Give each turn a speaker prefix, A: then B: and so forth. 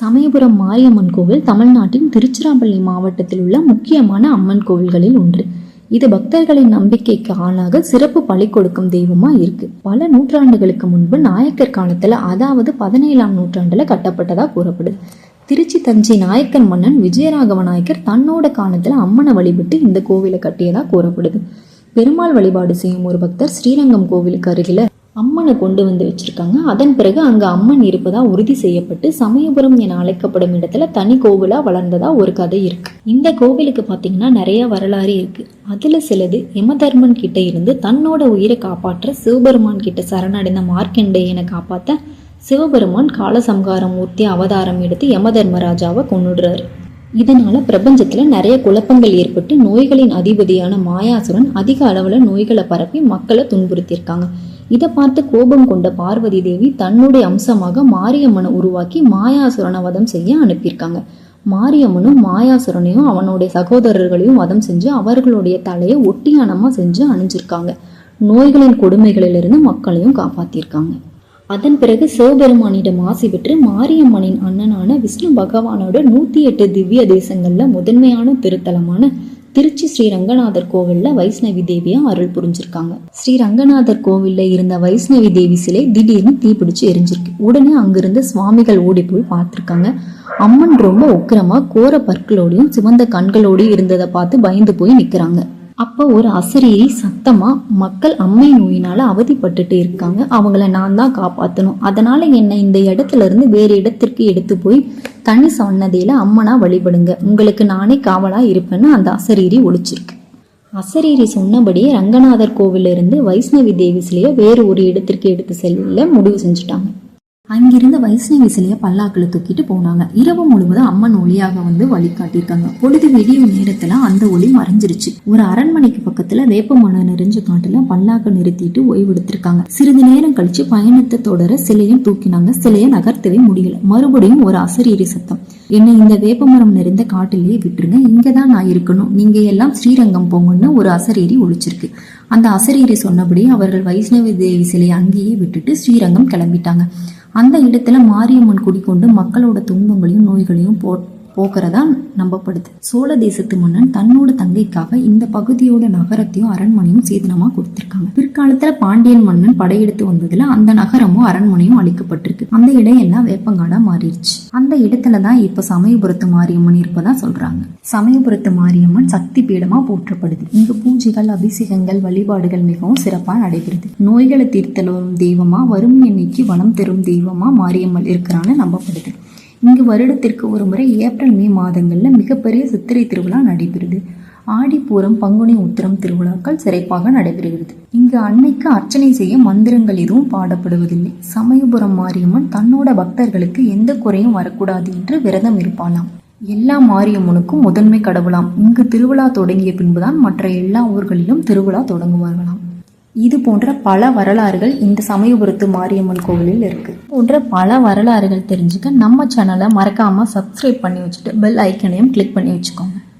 A: சமயபுரம் மாரியம்மன் கோவில் தமிழ்நாட்டின் திருச்சிராப்பள்ளி மாவட்டத்தில் உள்ள முக்கியமான அம்மன் கோவில்களில் ஒன்று. இது பக்தர்களின் நம்பிக்கைக்கு ஆளாக சிறப்பு பலி கொடுக்கும் தெய்வமா இருக்கு. பல நூற்றாண்டுகளுக்கு முன்பு நாயக்கர் காலத்துல அதாவது பதினேழாம் நூற்றாண்டுல கட்டப்பட்டதா கூறப்படுது. திருச்சி தஞ்சை நாயக்கர் மன்னன் விஜயராகவ நாயக்கர் தன்னோட காலத்துல அம்மனை வழிபட்டு இந்த கோவிலை கட்டியதா கூறப்படுது. பெருமாள் வழிபாடு செய்யும் ஒரு பக்தர் ஸ்ரீரங்கம் கோவிலுக்கு அருகில அம்மனை கொண்டு வந்து வச்சுருக்காங்க. அதன் பிறகு அங்கே அம்மன் இருப்பதாக உறுதி செய்யப்பட்டு சமயபுரம் என அழைக்கப்படும் இடத்துல தனி கோவிலாக வளர்ந்ததாக ஒரு கதை இருக்குது இந்த கோவிலுக்கு பார்த்தீங்கன்னா நிறைய வரலாறு இருக்குது அதில் சிலது யமதர்மன் கிட்ட இருந்து தன்னோட உயிரை காப்பாற்ற சிவபெருமான் கிட்ட சரணடைந்த மார்க்கண்டேயனை காப்பாற்ற சிவபெருமான் காலசம்காரம் மூர்த்தி அவதாரம் எடுத்து யமதர்மராஜாவை கொன்னுடுறாரு. இதனால பிரபஞ்சத்துல நிறைய குழப்பங்கள் ஏற்பட்டு நோய்களின் அதிபதியான மாயாசுரன் அதிக அளவுல நோய்களை பரப்பி மக்களை துன்புறுத்தியிருக்காங்க. இதை பார்த்து கோபம் கொண்ட பார்வதி தேவி தன்னுடைய அம்சமாக மாரியம்மனை உருவாக்கி மாயாசுரனை வதம் செய்ய அனுப்பியிருக்காங்க. மாரியம்மனும் மாயாசுரனையும் அவனுடைய சகோதரர்களையும் வதம் செஞ்சு அவர்களுடைய தலையை ஒட்டியானமா செஞ்சு அணிஞ்சிருக்காங்க. நோய்களின் கொடுமைகளிலிருந்து மக்களையும் காப்பாத்தியிருக்காங்க. அதன் பிறகு சிவபெருமானிடம் ஆசி பெற்று மாரியம்மனின் அண்ணனான விஷ்ணு பகவானோட நூத்தி எட்டு திவ்ய தேசங்கள்ல முதன்மையான திருத்தலமான திருச்சி ஸ்ரீ ரங்கநாதர் கோவில்ல வைஷ்ணவி தேவியா அருள் புரிஞ்சிருக்காங்க. ஸ்ரீ ரங்கநாதர் கோவில்ல இருந்த வைஷ்ணவி தேவி சிலை திடீர்னு தீப்பிடிச்சு எரிஞ்சிருக்கு. உடனே அங்கிருந்த சுவாமிகள் ஓடி போய் பார்த்துருக்காங்க. அம்மன் ரொம்ப உக்கிரமா கோர பற்களோடையும் சிவந்த கண்களோடையும் இருந்ததை பார்த்து பயந்து போய் நிக்கிறாங்க. அப்போ ஒரு அசரீரி சத்தமா மக்கள் அம்மை நோயினால அவதிப்பட்டுட்டு இருக்காங்க. அவங்கள நான் தான் காப்பாத்தணும். அதனால என்னை இந்த இடத்துல இருந்து வேறு இடத்திற்கு எடுத்து போய் தனி சன்னதியில் அம்மனா வழிபடுங்க. உங்களுக்கு நானே காவலா இருப்பேன்னு அந்த அசரீரி ஒழிச்சிருக்கு அசரீரி சொன்னபடியே ரங்கநாதர் கோவிலிருந்து வைஷ்ணவி தேவி சிலையை வேறு ஒரு இடத்திற்கு எடுத்து செல்ல முடிவு செஞ்சுட்டாங்க. அங்கிருந்த வைஷ்ணவி சிலையை பல்லாக்கில் தூக்கிட்டு போனாங்க. இரவு முழுவதும் அம்மன் ஒளியாக வந்து வழிகாட்டியிருக்காங்க. பொழுது விடியும் நேரத்துல அந்த ஒளி மறைஞ்சிருச்சு. ஒரு அரண்மனைக்கு பக்கத்துல வேப்பமரம் நிறைஞ்ச காட்டுல பல்லாக்க நிறுத்திட்டு ஓய்வெடுத்திருக்காங்க சிறிது நேரம் கழிச்சு பயணத்தை தொடர சிலையும் தூக்கினாங்க. சிலையை நகர்த்தவே முடியல. மறுபடியும் ஒரு அசரீரி சத்தம். என்னை இந்த வேப்பமரம் நிறைந்த காட்டிலேயே விட்டுருங்க. இங்கதான் நான் இருக்கணும். நீங்க எல்லாம் ஸ்ரீரங்கம் போங்கன்னு ஒரு அசரீரி ஒழிச்சிருக்கு. அந்த அசரீரி சொன்னபடி அவர்கள் வைஷ்ணவி தேவி சிலையை அங்கேயே விட்டுட்டு ஸ்ரீரங்கம் கிளம்பிட்டாங்க. அந்த இடத்துல மாரியம்மன் குடிக்கொண்டு மக்களோட துன்பங்களையும் நோய்களையும் போ போக்குறதா நம்பப்படுது. சோழ தேசத்து மன்னன் தன்னோட தங்கைக்காக இந்த பகுதியோட நகரத்தையும் அரண்மனையும் சேதனமா கொடுத்திருக்காங்க. பிற்காலத்துல பாண்டியன் மன்னன் படையெடுத்து வந்ததுல அந்த நகரமும் அரண்மனையும் அழிக்கப்பட்டிருக்கு. அந்த இடம் எல்லாம் வேப்பங்காடா மாறிடுச்சு. அந்த இடத்துல தான் இப்ப சமயபுரத்து மாரியம்மன் இருப்பதா சொல்றாங்க. சமயபுரத்து மாரியம்மன் சக்தி பீடமா போற்றப்படுது. இங்கு பூஜைகள் அபிஷேகங்கள் வழிபாடுகள் மிகவும் சிறப்பா நடைபெறுது. நோய்களை தீர்த்தலும் தெய்வமா வறுமையை நீக்கி வனம் தரும் தெய்வமா மாரியம்மன் இருக்கிறான்னு நம்பப்படுது. இங்கு வருடத்திற்கு ஒரு முறை ஏப்ரல் மே மாதங்களில் மிகப்பெரிய சித்திரை திருவிழா நடைபெறுது. ஆடிப்பூரம் பங்குனி உத்திரம் திருவிழாக்கள் சிறப்பாக நடைபெறுகிறது. இங்கு அன்னைக்கு அர்ச்சனை செய்ய மந்திரங்கள் எதுவும் பாடப்படுவதில்லை. சமயபுரம் மாரியம்மன் தன்னோட பக்தர்களுக்கு எந்த குறையும் வரக்கூடாது என்று விரதம் இருப்பாளாம். எல்லா மாரியம்மனுக்கும் முதன்மை கடவுளாம். இங்கு திருவிழா தொடங்கிய பின்புதான் மற்ற எல்லா ஊர்களிலும் திருவிழா தொடங்குவார்களாம். இது போன்ற பல வரலாறுகள் இந்த சமயபுரத்து மாரியம்மன் கோவிலில் இருக்கு. போன்ற பல வரலாறுகள் தெரிஞ்சுக்க நம்ம சேனலை மறக்காம சப்ஸ்கிரைப் பண்ணி வச்சுட்டு பெல் ஐக்கனையும் கிளிக் பண்ணி வச்சுக்கோங்க.